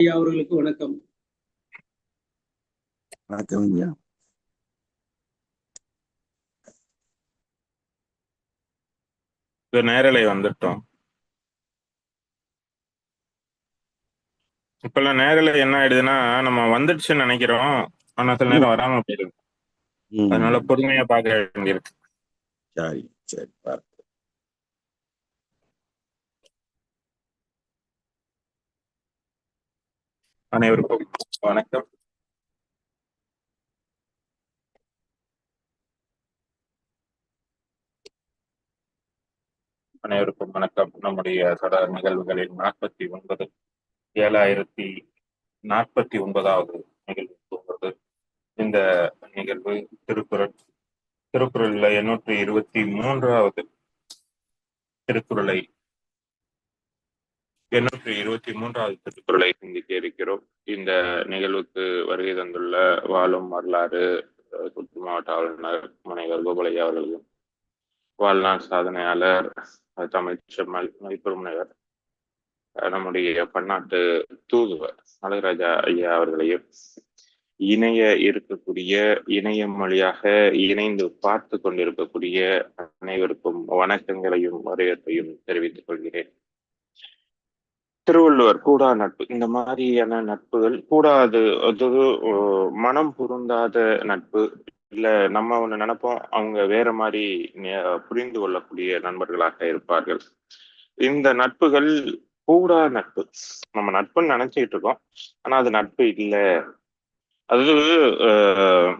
ஐயா அவர்களுக்கு வணக்கம். வணக்கம் ஐயா. நேரலை வந்துட்டோம். இப்பெல்லாம் நேரலை என்ன ஆயிடுதுன்னா நம்ம வந்துடுச்சுன்னு நினைக்கிறோம். ஆனா சில நேரம் வராம போயிடுது. அதனால பொறுமையா பார்க்க வேண்டியிருக்கு. சரி சரி பாரு அனைவருக்கும் வணக்கம். அனைவருக்கும் வணக்கம். நம்முடைய தொடர் நிகழ்வுகளில் நாற்பத்தி ஒன்பது ஏழாயிரத்தி நாற்பத்தி ஒன்பதாவது நிகழ்வு இந்த நிகழ்வு திருக்குறள் திருக்குறள்ல எண்ணூற்றி இருபத்தி மூன்றாவது திருக்குறளை எண்ணூற்றி இருபத்தி மூன்றாவது திருக்குறளை சிந்திக்க இருக்கிறோம். இந்த நிகழ்வுக்கு வருகை தந்துள்ள வாழும் வரலாறு அஹ், மாவட்ட ஆளுநர் முனைவர் கோகுலையா அவர்களும் வாழ்நாள் சாதனையாளர் அஹ், தமிழ் செம்மல் மதிப்பு முனைவர் நம்முடைய பன்னாட்டு தூதுவர் அழகராஜா ஐயா அவர்களையும் இணைய இருக்கக்கூடிய இணையம் வழியாக இணைந்து பார்த்து கொண்டிருக்கக்கூடிய அனைவருக்கும் வணக்கங்களையும் வரவேற்பையும் தெரிவித்துக் கொள்கிறேன். திருவள்ளுவர் கூடா நட்பு. இந்த மாதிரியான நட்புகள் கூடாது அது மனம் பொருந்தாத நட்பு இல்ல நம்ம ஒண்ணு நினைப்போம் அவங்க வேற மாதிரி புரிந்து கொள்ளக்கூடிய நண்பர்களாக இருப்பார்கள். இந்த நட்புகள் கூடா நட்பு. நம்ம நட்புன்னு நினைச்சிட்டு இருக்கோம் ஆனா அது நட்பு இல்ல. அது அஹ்,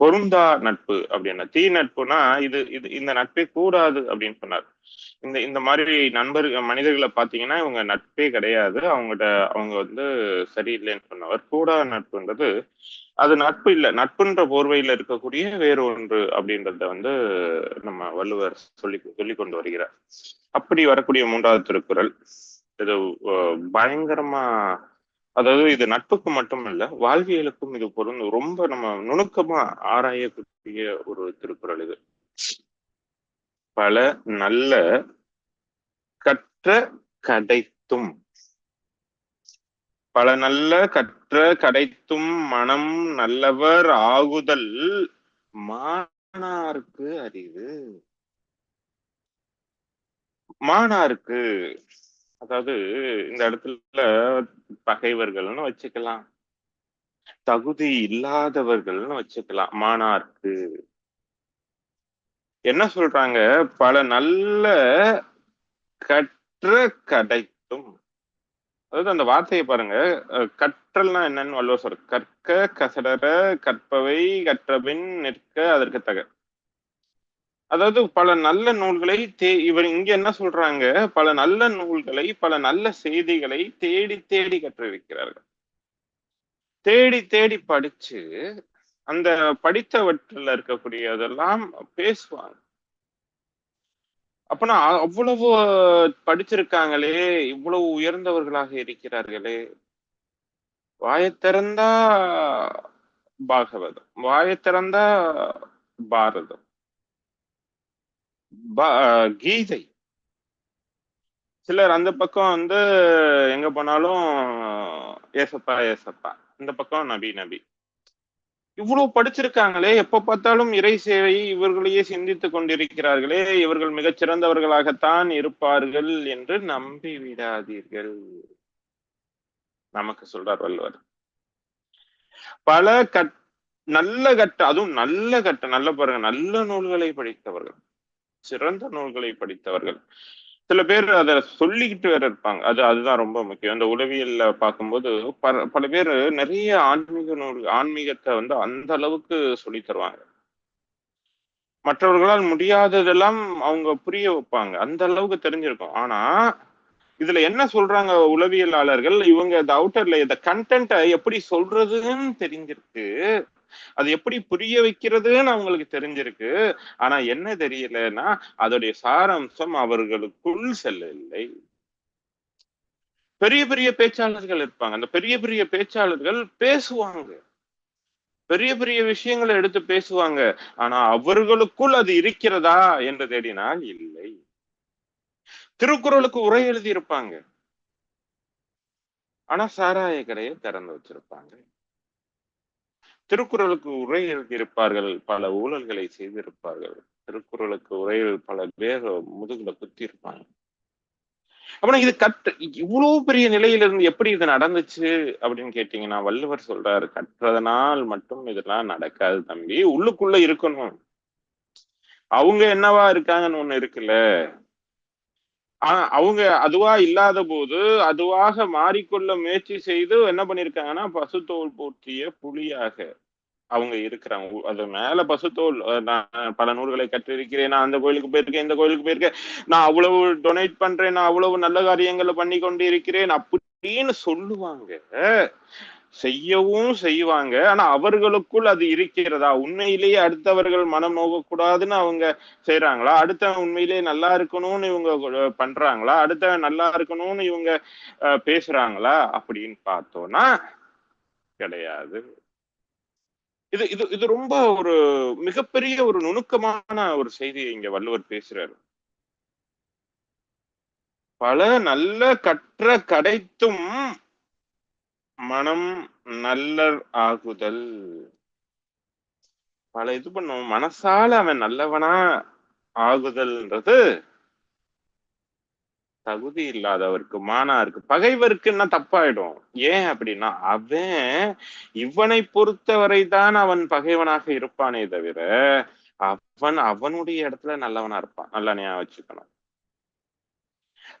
பொருந்தா நட்பு அப்படின்னா. தீ நட்புனா இது இது இந்த நட்பே கூடாது அப்படின்னு சொன்னார். இந்த இந்த மாதிரி நண்பர் மனிதர்களை பாத்தீங்கன்னா இவங்க நட்பே கிடையாது. அவங்ககிட்ட அவங்க வந்து சரியில்லைன்னு சொன்னவர். கூடா நட்புன்றது அது நட்பு இல்லை. நட்புன்ற போர்வையில இருக்கக்கூடிய வேறு ஒன்று அப்படின்றத வந்து நம்ம வள்ளுவர் சொல்லி சொல்லி கொண்டு வருகிறார். அப்படி வரக்கூடிய மூன்றாவது திருக்குறள். இது பயங்கரமா அதாவது இது நட்புக்கு மட்டுமல்ல வாழ்வியலுக்கும் இது பொருந்தும் ரொம்ப நம்ம நுணுக்கமா ஆராயக்கூடிய ஒரு திருக்குறள் இது. பல நல்ல கற்ற கடைத்தும் பல நல்ல கற்ற கடைத்தும் மனம் நல்லவர் ஆகுதல் மானாருக்கு அறிவு. மானாருக்கு அதாவது இந்த இடத்துல பகைவர்கள்னு வச்சுக்கலாம். தகுதி இல்லாதவர்கள்னு வச்சுக்கலாம். மானாருக்கு. என்ன சொல்றாங்க? பல நல்ல கற்ற கடைத்தும் அதாவது அந்த வார்த்தையை பாருங்க. கற்றல்னா என்னன்னு வள்ளுவர் சொல்ற கற்க கசடர கற்பவை கற்றபின் நிற்க அதற்கு தக. அதாவது பல நல்ல நூல்களை தே இவர் இங்க என்ன சொல்றாங்க? பல நல்ல நூல்களை பல நல்ல செய்திகளை தேடி தேடி கற்றிருக்கிறார்கள் தேடி தேடி படிச்சு அந்த படித்தவற்றில் இருக்கக்கூடியதெல்லாம் பேசுவாங்க. அப்பனா அவ்வளவு படிச்சிருக்காங்களே இவ்வளவு உயர்ந்தவர்களாக இருக்கிறார்களே. வாயத்திறந்தா பாகவதம் வாயத்திறந்தா பாரதம். கீதை. சிலர் அந்த பக்கம் வந்து எங்க போனாலும் ஏசப்பா ஏசப்பா. இந்த பக்கம் நபி நபி. இவ்வளவு படிச்சிருக்காங்களே எப்ப பார்த்தாலும் இறை சேவை இவர்களையே சிந்தித்துக் கொண்டிருக்கிறார்களே இவர்கள் மிகச் சிறந்தவர்களாகத்தான் இருப்பார்கள் என்று நம்பி விடாதீர்கள் நமக்கு சொல்றார் வள்ளுவர். பல கட் நல்ல கட்ட அதுவும் நல்ல கட்ட நல்ல பாருங்க நல்ல நூல்களை படித்தவர்கள். சிறந்த நூல்களை படித்தவர்கள். சில பேர் அதை சொல்லிக்கிட்டு வேற இருப்பாங்க. அது அதுதான் ரொம்ப முக்கியம். அந்த உளவியல்ல பார்க்கும்போது பல பல பேர் நிறைய ஆன்மீக நூல் ஆன்மீகத்தை வந்து அந்த அளவுக்கு சொல்லி தருவாங்க. மற்றவர்களால் முடியாததெல்லாம் அவங்க புரிய வைப்பாங்க. அந்த அளவுக்கு தெரிஞ்சிருக்கும். ஆனா இதுல என்ன சொல்றாங்க உளவியலாளர்கள்? இவங்க இந்த அவுட்டர்ல இந்த கண்டென்ட்டை எப்படி சொல்றதுன்னு தெரிஞ்சிருக்கு. அது எப்படி புரிய வைக்கிறதுன்னு அவங்களுக்கு தெரிஞ்சிருக்கு. ஆனா என்ன தெரியலன்னா அதோடைய சாராம்சம் அவர்களுக்குள் செல்லவில்லை. பெரிய பெரிய பேச்சாளர்கள் இருப்பாங்க. அந்த பெரிய பெரிய பேச்சாளர்கள் பேசுவாங்க. பெரிய பெரிய விஷயங்களை எடுத்து பேசுவாங்க. ஆனா அவர்களுக்குள் அது இருக்கிறதா என்று தேடினால் இல்லை. திருக்குறளுக்கு உரை எழுதி இருப்பாங்க ஆனா சாராய கடையை திறந்து வச்சிருப்பாங்க. திருக்குறளுக்கு உரை எழுதியிருப்பார்கள் பல ஊழல்களை செய்திருப்பார்கள். திருக்குறளுக்கு உரையில் பல பேர் முதுகுல குத்தி இருப்பாங்க அப்புறம் இது கற்று இவ்வளவு பெரிய நிலையில இருந்து எப்படி இது நடந்துச்சு அப்படின்னு கேட்டீங்கன்னா வள்ளுவர் சொல்றாரு கற்றதனால் மட்டும் இதெல்லாம் நடக்காது தம்பி உள்ளுக்குள்ள இருக்கணும். அவங்க என்னவா இருக்காங்கன்னு ஒண்ணு இருக்குல்ல. ஆஹ் அவங்க அதுவா இல்லாத போது அதுவாக மாறிக்கொள்ள முயற்சி செய்து என்ன பண்ணிருக்காங்கன்னா பசுத்தோல் போற்றிய புலியாக அவங்க இருக்கிறாங்க. அது மேல பசுத்தோல் நான் பல நூல்களை கற்றிருக்கிறேன். நான் அந்த கோயிலுக்கு போயிருக்கேன் இந்த கோயிலுக்கு போயிருக்கேன். நான் அவ்வளவு டொனேட் பண்றேன் நான் அவ்வளவு நல்ல காரியங்களை பண்ணி கொண்டு இருக்கிறேன் அப்படின்னு சொல்லுவாங்க. செய்யவும் செய்வாங்க. ஆனா அவர்களுக்குள் அது இருக்கிறதா? உண்மையிலேயே அடுத்தவர்கள் மனம் நோகக்கூடாதுன்னு அவங்க செய்யறாங்களா அடுத்தவன் உண்மையிலேயே நல்லா இருக்கணும்னு இவங்க பண்றாங்களா? அடுத்தவன் நல்லா இருக்கணும்னு இவங்க பேசுறாங்களா? அப்படின்னு பார்த்தோம்னா கிடையாது. இது இது இது ரொம்ப ஒரு மிகப்பெரிய ஒரு நுணுக்கமான ஒரு செய்தியை இங்க வள்ளுவர் பேசுறாரு. பல நல்ல கற்ற கடைத்தும் மனம் நல்லர் ஆகுதல். பல இது பண்ணும். மனசால அவன் நல்லவனா ஆகுதல்ன்றது தகுதி இல்லாதவருக்கு மானாருக்கு பகைவருக்குன்னா தப்பாயிடும். ஏன் அப்படின்னா அவன் இவனை பொறுத்தவரைதான் அவன் பகைவனாக இருப்பானே தவிர அவன் அவனுடைய இடத்துல நல்லவனா இருப்பான். நல்லா ஞாபகம் வச்சுக்கணும்.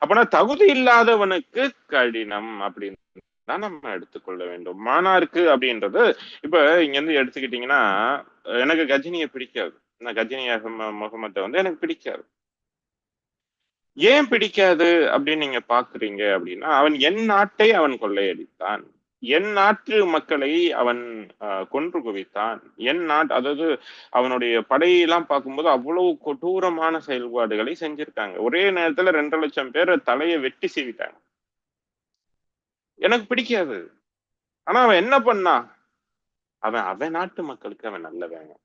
அப்பனா தகுதி இல்லாதவனுக்கு கடினம் அப்படின்னு தான் நம்ம எடுத்துக்கொள்ள வேண்டும். மானாருக்கு அப்படின்றது இப்ப இங்க இருந்து எடுத்துக்கிட்டீங்கன்னா எனக்கு கஜினியை பிடிக்காது. நான் கஜினி முகமத்தை வந்து எனக்கு பிடிக்காது. ஏன் பிடிக்காது அப்படின்னு நீங்க பாக்குறீங்க அப்படின்னா அவன் என் நாட்டை அவன் கொள்ளையடித்தான். என் நாட்டு மக்களை அவன் கொன்று குவித்தான். என் நாட் அதாவது அவனுடைய படையெல்லாம் பார்க்கும்போது அவ்வளவு கொடூரமான செயல்பாடுகளை செஞ்சிருக்காங்க. ஒரே நேரத்துல ரெண்டு லட்சம் பேர் தலையை வெட்டி சீவிட்டாங்க. எனக்கு பிடிக்காது. ஆனா அவன் என்ன பண்ணான்? அவன் அவன் நாட்டு மக்களுக்கு அவன் நல்லவன்.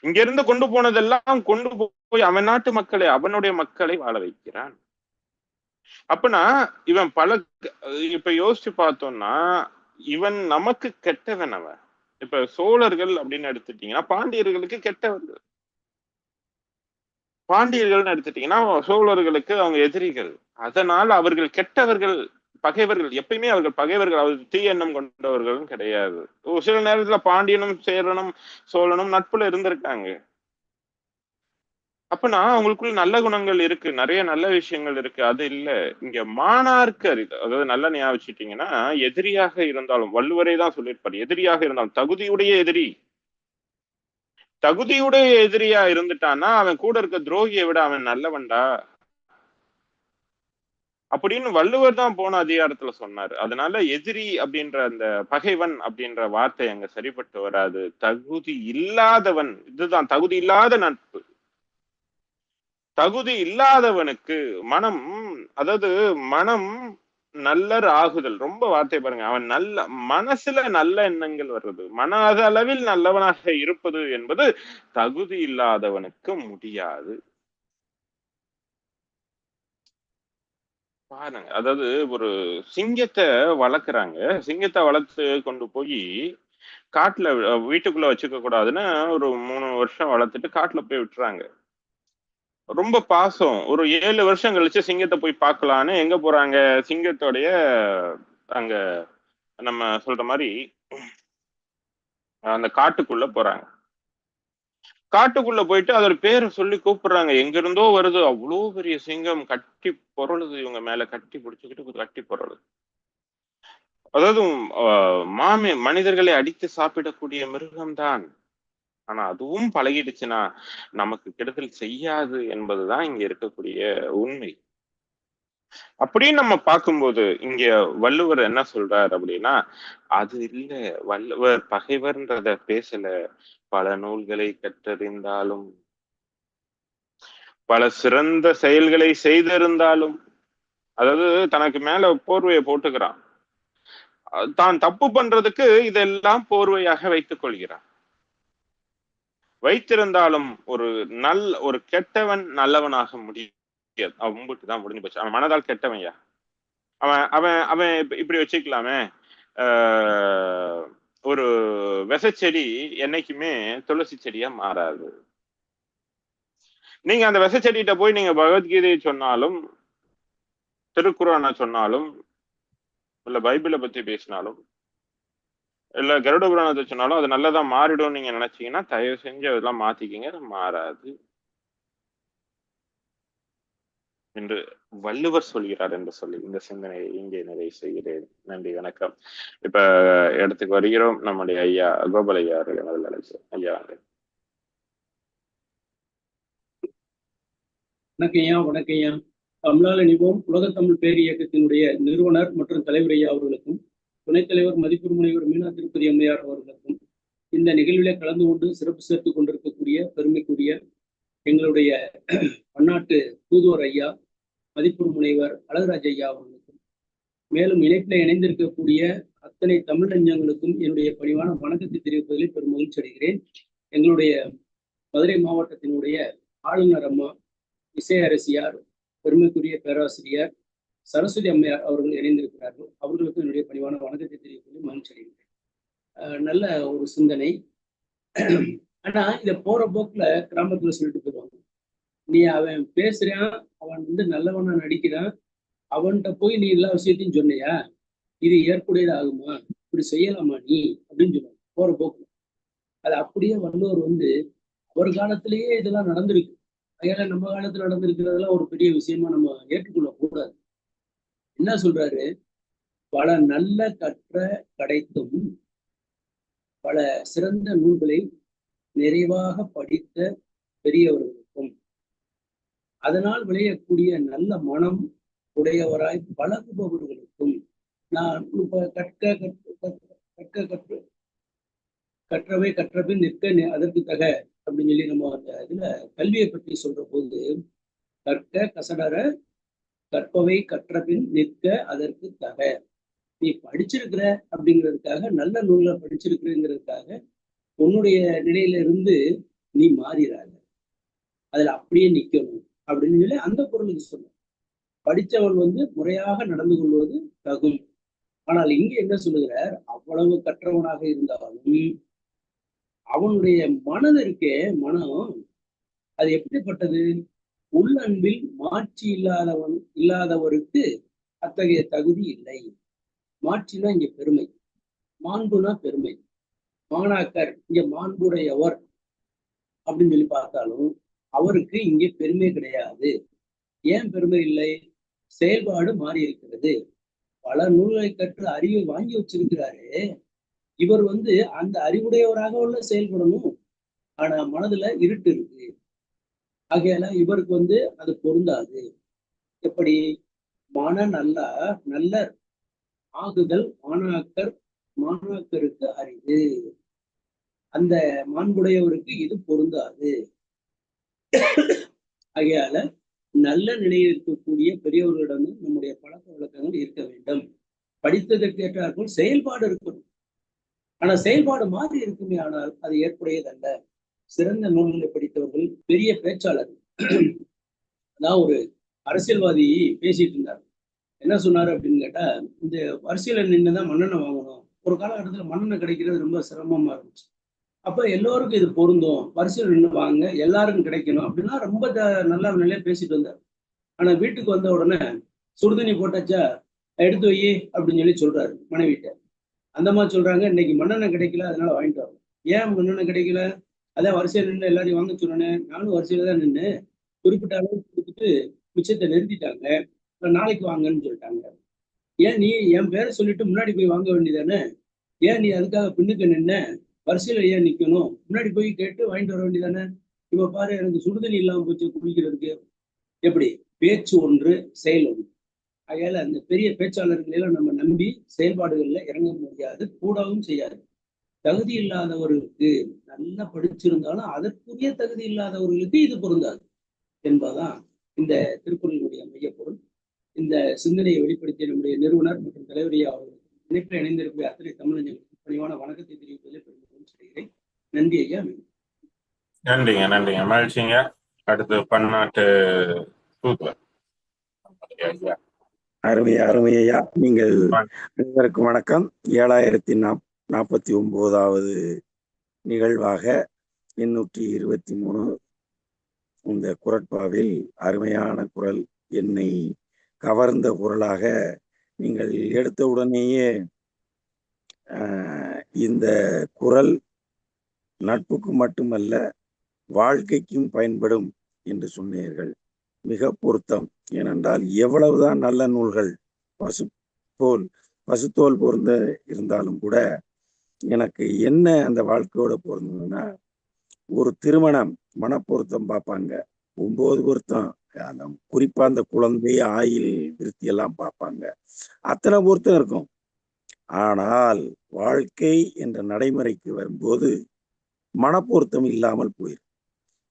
இங்க இருந்து கொண்டு போனதெல்லாம் கொண்டு போய் அவன் நாட்டு மக்களை அவனுடைய மக்களை வாழ வைக்கிறான். அப்பனா இவன் பல இப்ப யோசிச்சு பார்த்தோம்னா இவன் நமக்கு கெட்டவன் அவன். இப்ப சோழர்கள் அப்படின்னு எடுத்துட்டீங்கன்னா பாண்டியர்களுக்கு கெட்டவர்கள். பாண்டியர்கள்னு எடுத்துட்டீங்கன்னா சோழர்களுக்கு அவங்க எதிரிகள். அதனால் அவர்கள் கெட்டவர்கள் பகைவர்கள் எப்பயுமே அவர்கள் பகைவர்கள் அவர் தீய எண்ணம் கிடையாது. ஒரு சில நேரத்துல பாண்டியனும் சேரனும் சோழனும் நட்புல இருந்திருக்காங்க. அப்பனா அவங்களுக்குள்ள நல்ல குணங்கள் இருக்கு நிறைய நல்ல விஷயங்கள் இருக்கு அது இல்ல. இங்க மாணார்க்கு அதாவது நல்ல ஞாபகம் வச்சுட்டீங்கன்னா எதிரியாக இருந்தாலும் வள்ளுவரே தான் சொல்லியிருப்பாரு எதிரியாக இருந்தாலும் தகுதியுடைய எதிரி. தகுதியுடைய எதிரியா இருந்துட்டான்னா அவன் கூட இருக்க துரோகியை விட அவன் நல்லவன்டா. அப்படின்னு வள்ளுவர் தான் போன அதிகாரத்துல சொன்னாரு. அதனால எதிரி அப்படின்ற அந்த பகைவன் அப்படின்ற வார்த்தை அங்க சரிப்பட்டு வராது. தகுதி இல்லாதவன் இதுதான் தகுதி இல்லாத நட்பு. தகுதி இல்லாதவனுக்கு மனம் அதாவது மனம் நல்லர் ஆகுதல். ரொம்ப வார்த்தை பாருங்க. அவன் நல்ல மனசுல நல்ல எண்ணங்கள் வர்றது. மன அளவில் நல்லவனாக இருப்பது என்பது தகுதி இல்லாதவனுக்கு முடியாது. பாருங்க. அதாவது ஒரு சிங்கத்தை வளர்க்குறாங்க. சிங்கத்தை வளர்த்து கொண்டு போய் காட்டுல அஹ், வீட்டுக்குள்ள வச்சுக்க கூடாதுன்னு ஒரு மூணு வருஷம் வளர்த்துட்டு காட்டுல போய் விட்டுறாங்க. ரொம்ப பாசம். ஒரு ஏழு வருஷம் கழிச்சு சிங்கத்தை போய் பார்க்கலான்னு எங்க போறாங்க? சிங்கத்தோடைய அங்க நம்ம சொல்ற மாதிரி அந்த காட்டுக்குள்ள போறாங்க. காட்டுக்குள்ள போயிட்டு அதோட பேரை சொல்லி கூப்பிடுறாங்க. எங்க இருந்தோ வருது. அவ்வளோ பெரிய சிங்கம் கட்டி பொருளுது இவங்க மேல. கட்டி பிடிச்சுக்கிட்டு கட்டி பொருளுது அதாவது ஆஹ், மாமி மனிதர்களை அடித்து சாப்பிடக்கூடிய மிருகம்தான். ஆனா அதுவும் பழகிடுச்சுன்னா நமக்கு கெடுதல் செய்யாது என்பதுதான் இங்க இருக்கக்கூடிய உண்மை. அப்படின்னு நம்ம பார்க்கும்போது இங்க வள்ளுவர் என்ன சொல்றாரு அப்படின்னா அது இல்ல. வள்ளுவர் பகைவர்ன்றத பேசல. பல நூல்களை கற்றறிந்தாலும் பல சிறந்த செயல்களை செய்திருந்தாலும் அதாவது தனக்கு மேல போர்வையை போட்டுக்கிறான். தான் தப்பு பண்றதுக்கு இதெல்லாம் போர்வையாக வைத்துக் கொள்கிறான். வைத்திருந்தாலும் ஒரு நல் ஒரு கெட்டவன் நல்லவனாக முடியாது அவன் மும்பிட்டு தான் முடிஞ்சு போச்சு. அவன் மனதால் கெட்டவன்யா அவன் அவன் அவன் இப்படி வச்சுக்கலாமே. ஆஹ் ஒரு விசைச்செடி என்னைக்குமே துளசி செடியா மாறாது. நீங்க அந்த விசைச்செடிகிட்ட போய் நீங்க பகவத்கீதையை சொன்னாலும் திருக்குறான சொன்னாலும் இல்ல பைபிளை பத்தி பேசினாலும் இல்ல கருட புராணத்தை சொன்னாலும் அது நல்லதா மாறிடும் நீங்க நினைச்சீங்கன்னா தயவு செஞ்சு அதெல்லாம் மாத்திக்கிங்க அது மாறாது. என்று வள்ளுவர் சொல்கிறார் என்று சொல்லி இந்த சிந்தனையை இங்கே நிறைவு செய்கிறேன். நன்றி வணக்கம். இப்ப இடத்துக்கு வருகிறோம். நம்முடைய ஐயா கோபால் ஐயா அவர்கள் முதல்ல அழைச்சு ஐயா வாங்க. வணக்கம்யா வணக்கம்யா தமிழால் இணைவோம். உலக தமிழ் பேர் இயக்கத்தினுடைய நிறுவனர் மற்றும் தலைவர் ஐயா அவர்களுக்கும் துணைத் தலைவர் மதிப்பு முனைவர் மீனா திருப்பதி அம்மையார் அவர்களுக்கும் இந்த நிகழ்விலே கலந்து கொண்டு சிறப்பு சேர்த்துக் கொண்டிருக்கக்கூடிய பெருமைக்குரிய எங்களுடைய பன்னாட்டு தூதுவர் ஐயா மதிப்பு முனைவர் அழகராஜ் ஐயா அவர்களுக்கும் மேலும் இணைப்பில் இணைந்திருக்கக்கூடிய அத்தனை தமிழ் நெஞ்சங்களுக்கும் என்னுடைய பணிவான வணக்கத்தை தெரிவிப்பதில் பெரும் மகிழ்ச்சி அடைகிறேன். எங்களுடைய மதுரை மாவட்டத்தினுடைய ஆளுநர் அம்மா இசையரசியார் பெருமைக்குரிய பேராசிரியர் சரஸ்வதி அம்மையார் அவர்கள் இணைந்திருக்கிறார்கள். அவர்களுக்கும் என்னுடைய பணிவான வணக்கத்தை தெரிவிப்பதில் மகிழ்ச்சி அடைகிறேன். நல்ல ஒரு சிந்தனை. ஆனா இதை போற போக்குல கிராமத்துல சொல்லிட்டு போயிடுவாங்க. நீ அவன் பேசுறான் அவன் வந்து நல்லவனா நடிக்கிறான் அவன்கிட்ட போய் நீ எல்லா விஷயத்தையும் சொன்னியா? இது ஏற்புடையது ஆகுமா இப்படி செய்யலாமா நீ? அப்படின்னு சொல்லுவாங்க. போற போக்கு அது அப்படியே வள்ளுவர் வந்து ஒரு காலத்திலேயே இதெல்லாம் நடந்திருக்கு. அதனால நம்ம காலத்துல நடந்திருக்கிறதெல்லாம் ஒரு பெரிய விஷயமா நம்ம ஏற்றுக்கொள்ள கூடாது. என்ன சொல்றாரு? பல நல்ல கற்ற கிடைத்தும் பல சிறந்த நூல்களை நிறைவாக படித்த பெரியவர்கள். அதனால் விளையக்கூடிய நல்ல மனம் உடையவராய் பழகுபவர்களுக்கும் நான் இப்ப கற்க கற்க கற்க கற்று கற்றவை கற்றபின் நிற்க நி- அதற்கு தக அப்படின்னு சொல்லி நம்ம அந்த இதுல கல்வியை பற்றி சொல்ற போது கற்க கசடர கற்பவை கற்றபின் நிற்க அதற்கு தக. நீ படிச்சிருக்கிற அப்படிங்கிறதுக்காக நல்ல நூல்ல படிச்சிருக்கிறேங்கிறதுக்காக உன்னுடைய நிலையில இருந்து நீ மாறிடாத அதுல அப்படியே நிக்கணும். அப்படின்னு சொல்லி அந்த பொருளுக்கு சொன்ன படிச்சவன் வந்து முறையாக நடந்து கொள்வது தகும். ஆனால் இங்கு என்ன சொல்லுகிறார்? அவ்வளவு கற்றவனாக இருந்தாலும் அவனுடைய மனது இருக்கே மனம் அது எப்படிப்பட்டது? உள்ளன்பில் மாட்சி இல்லாதவன் இல்லாதவருக்கு அத்தகைய தகுதி இல்லை. மாற்றினா இங்க பெருமை. மாண்புனா பெருமை. மாணாக்கர் இங்க மாண்புடையவர் அப்படின்னு சொல்லி பார்த்தாலும் அவருக்கு இங்கே பெருமை கிடையாது. ஏன் பெருமை இல்லை? செயல்பாடு மாறி இருக்கிறது. பல நூல்களை கற்று அறிவை வாங்கி வச்சிருக்கிறாரு. இவர் வந்து அந்த அறிவுடையவராக உள்ள செயல்படணும். ஆனா மனதுல இருட்டு இருக்கு. ஆகையால இவருக்கு வந்து அது பொருந்தாது. எப்படி? மன நல்லா நல்ல ஆகுதல் மாணாக்கர் மாணாக்கருக்கு அரிது. அந்த மாண்புடையவருக்கு இது பொருந்தாது. ஆகையால நல்ல நிலையில் இருக்கக்கூடிய பெரியவர்களிடம் நம்முடைய பழக்க வழக்கங்கள் இருக்க வேண்டும். படித்ததற்கு ஏற்றாற்போல் செயல்பாடு இருக்கணும். ஆனா செயல்பாடு மாறி இருக்குமே ஆனால் அது ஏற்புடையதல்ல. சிறந்த நூல்களை படித்தவர்கள் பெரிய பேச்சாளர். அதான் ஒரு அரசியல்வாதி பேசிட்டு இருந்தார். என்ன சொன்னாரு அப்படின்னு கேட்டா இந்த வரிசையில நின்றுதான் மண்ணெண்ணெய் வாங்கணும். ஒரு காலகட்டத்துல மண்ணெண்ணெய் கிடைக்கிறது ரொம்ப சிரமமா இருந்துச்சு. அப்ப எல்லோருக்கும் இது பொருந்தும். வரிசையில் நின்று வாங்க எல்லாருக்கும் கிடைக்கணும் அப்படின்னா ரொம்ப த- நல்ல நிலையா பேசிட்டு வந்தார். ஆனா வீட்டுக்கு வந்த உடனே சுடுதண்ணி போட்டாச்சா? எடுத்து வை அப்படின்னு சொல்லி சொல்றாரு மனைவிட்ட. அந்த மாதிரி சொல்றாங்க இன்னைக்கு மண்ணெண்ணெய் கிடைக்கல அதனால வாங்கிட்டு வரோம் ஏன் மண்ணெண்ணெய் கிடைக்கல? அதான் வரிசையில் நின்று எல்லாரையும் வாங்க சொன்னேன். நானும் வரிசையில தான் நின்று குறிப்பிட்ட அளவுக்கு கொடுத்துட்டு மிச்சத்தை நிறுத்திட்டாங்க. நாளைக்கு வாங்கன்னு சொல்லிட்டாங்க. ஏன் நீ என் பேரை சொல்லிட்டு முன்னாடி போய் வாங்க வேண்டியதானே? ஏன் நீ அதுக்காக பின்னுக்கு நின்ன? வரிசையில் ஏன் நிக்கணும். முன்னாடி போய் கேட்டு வாங்கிட்டு வர வேண்டியதானே? இப்ப பாரு எனக்கு சுடுதண்ணி இல்லாம போச்சு குடிக்கிறதுக்கு. எப்படி? பேச்சு ஒன்று செயல் ஒன்று. ஆகையால அந்த பெரிய பேச்சாளர்களை எல்லாம் நம்ம நம்பி செயல்பாடுகள்ல இறங்க முடியாது கூடவும் செய்யாது. தகுதி இல்லாதவர்களுக்கு நல்லா படிச்சிருந்தாலும் அதற்குரிய தகுதி இல்லாதவர்களுக்கு இது பொருந்தாது என்பதுதான் இந்த திருக்குறளினுடைய மையப்பொருள். இந்த சிந்தனையை வெளிப்படுத்திய நம்முடைய நிறுவனர் மற்றும் தலைவரியா அவர்கள் இணைப்பில் இணைந்திருக்கிற அத்தனை தமிழர்களுக்கு பணிவான வணக்கத்தை தெரிவிப்பதில் பெருமை செய்கிறேன். நன்றி ஐயா. நன்றிங்க நன்றிங்க. மகிழ்ச்சிங்க. அடுத்து பன்னாட்டு தூதுவர். அருமை அருமை ஐயா. நீங்கள் அனைவருக்கும் வணக்கம். ஏழாயிரத்தி நாப் நாற்பத்தி ஒன்பதாவது நிகழ்வாக எண்ணூற்றி இருபத்தி மூணு. இந்த குரட்பாவில் அருமையான குரல் என்னை கவர்ந்த குரலாக நீங்கள் எடுத்த உடனேயே இந்த குரல் நட்புக்கு மட்டுமல்ல வாழ்க்கைக்கும் பயன்படும் என்று சொன்னீர்கள். மிக பொருத்தம். ஏனென்றால் எவ்வளவுதான் நல்ல நூல்கள் பசு போல் பசுத்தோல் பொருந்த இருந்தாலும் கூட எனக்கு என்ன அந்த வாழ்க்கையோட பொருந்ததுன்னா ஒரு திருமணம் மனப்பொருத்தம் பார்ப்பாங்க. ஒன்பது பொருத்தம். அந்த குறிப்பா அந்த குழந்தை ஆயில் விருத்தி எல்லாம் பார்ப்பாங்க. அத்தனை பொருத்தம் இருக்கும். ஆனால் வாழ்க்கை என்ற நடைமுறைக்கு வரும்போது மனப்பொருத்தம் இல்லாமல் போயிடும்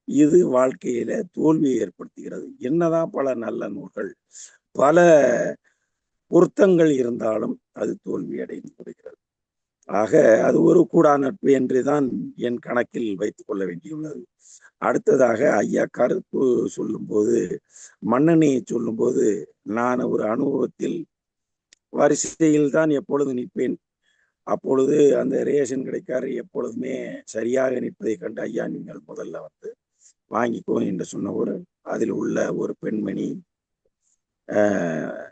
இது வாழ்க்கையில தோல்வியை ஏற்படுத்துகிறது. என்னதான் பல நல்ல நூல்கள் பல பொருத்தங்கள் இருந்தாலும் அது தோல்வி அடைந்து விடுகிறது. ஆக அது ஒரு கூடா நட்பு என்றுதான் என் கணக்கில் வைத்துக் கொள்ள வேண்டியுள்ளது. அடுத்ததாக ஐயா கருத்து சொல்லும்போது மன்னனையை சொல்லும்போது நான் ஒரு அனுபவத்தில் வரிசையில் தான் எப்பொழுது நிற்பேன். அப்பொழுது அந்த ரேஷன் கடைக்காரர் எப்பொழுதுமே சரியாக நிற்பதை கண்டு ஐயா நீங்கள் முதல்ல வந்து வாங்கிக்கோ என்று சொன்ன ஒரு அதில் உள்ள ஒரு பெண்மணி ஆஹ்,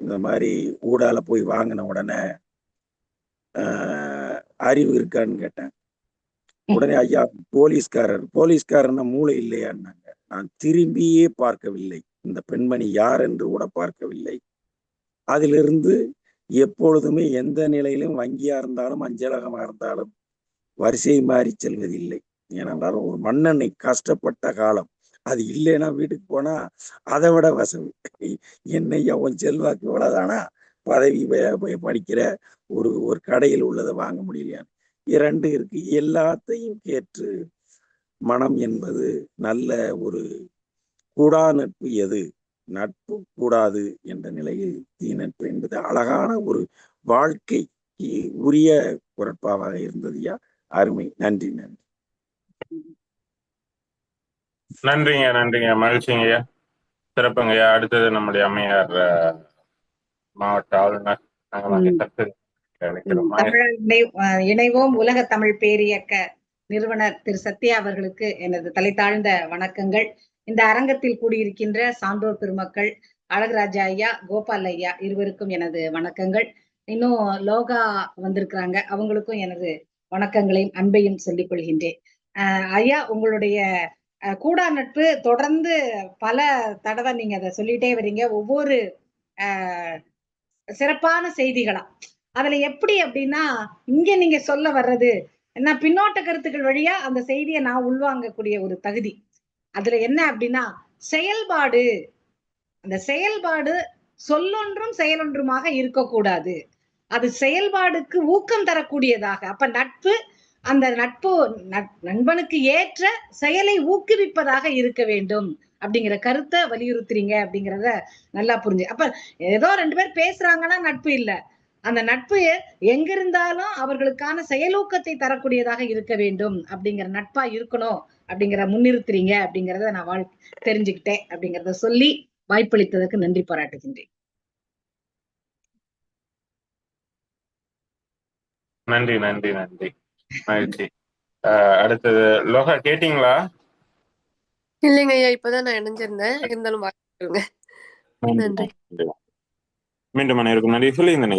இந்த மாதிரி ஊடால போய் வாங்கின உடனே ஆஹ், அறிவு இருக்கான்னு கேட்டேன் உடனே ஐயா போலீஸ்காரர் போலீஸ்காரன்னா மூளை இல்லையான்னாங்க. நான் திரும்பியே பார்க்கவில்லை. இந்த பெண்மணி யார் என்று கூட பார்க்கவில்லை. அதிலிருந்து எப்பொழுதுமே எந்த நிலையிலும் வங்கியாக இருந்தாலும் அஞ்சலகமாக இருந்தாலும் வரிசை மாறி செல்வதில்லை. ஏனென்றால் ஒரு மன்னனை கஷ்டப்பட்ட காலம். அது இல்லைன்னா வீட்டுக்கு போனால் அதை விட வசதி. என்னையா உன் செல்வாக்கு இவ்வளோதானா பதவி படிக்கிற ஒரு ஒரு கடையில் உள்ளதை வாங்க முடியலையான்னு இரண்டு இருக்கு. எல்லாத்தையும் கேட்டு மனம் என்பது நல்ல ஒரு கூடா நட்பு எது? நட்பு கூடாது என்ற நிலையில் தீ நட்பு என்பது அழகான ஒரு வாழ்க்கைக்கு உரிய குரட்பாவாக இருந்ததுயா அருமை. நன்றி நன்றி. நன்றிங்க நன்றிங்க. மகிழ்ச்சிங்க ஐயா. சிறப்புங்க ஐயா. அடுத்தது நம்முடைய அம்மையார் மாவட்ட ஆளுநர். இணைவோம். உலக தமிழ் பேரியக்க நிறுவனர் திரு சத்யா அவர்களுக்கு எனது தலை தாழ்ந்த வணக்கங்கள். இந்த அரங்கத்தில் கூடியிருக்கின்ற சான்றோர் பெருமக்கள் அழகராஜா ஐயா கோபால் ஐயா இருவருக்கும் எனது வணக்கங்கள். இன்னும் லோகா வந்திருக்கிறாங்க. அவங்களுக்கும் எனது வணக்கங்களையும் அன்பையும் சொல்லிக் கொள்கின்றேன். ஐயா உங்களுடைய அஹ், கூடா நட்பு தொடர்ந்து பல தடவை நீங்க அதை சொல்லிட்டே வரீங்க. ஒவ்வொரு சிறப்பான செய்திகளா? அதுல எப்படி அப்படின்னா இங்க நீங்க சொல்ல வர்றது என்ன பின்னோட்ட கருத்துக்கள் வழியா அந்த செய்தியை நான் உள்வாங்கக்கூடிய ஒரு தகுதி. அதுல என்ன அப்படின்னா செயல்பாடு. அந்த செயல்பாடு சொல்லொன்றும் செயலொன்றுமாக இருக்கக்கூடாது. அது செயல்பாடுக்கு ஊக்கம் தரக்கூடியதாக. அப்ப நட்பு அந்த நட்பு நட்- நண்பனுக்கு ஏற்ற செயலை ஊக்குவிப்பதாக இருக்க வேண்டும். அப்படிங்கிற கருத்தை வலியுறுத்துறீங்க அப்படிங்கிறத நல்லா புரிஞ்சு. அப்ப ஏதோ ரெண்டு பேர் பேசுறாங்கன்னா நட்பு இல்லை. அந்த நட்பு எங்க இருந்தாலும் அவர்களுக்கான செயலூக்கத்தை தரக்கூடியதாக இருக்க வேண்டும். அப்படிங்கிற நட்பா இருக்கணும். அப்படிங்கிற முன்னிறுத்துறீங்க அப்படிங்கறத நான் வாழ் தெரிஞ்சுக்கிட்டேன் அப்படிங்கறத சொல்லி வாய்ப்பளித்ததற்கு நன்றி பாராட்டுகின்றேன். நன்றி நன்றி நன்றி. மகிழ்ச்சி. அடுத்தது லோகா கேட்டீங்களா? இல்லைங்க ஐயா இப்பதான் நான் இணைஞ்சிருந்தேன். இருந்தாலும் நன்றி. மீண்டும் அனைவருக்கும் நன்றி. சொல்லி இந்த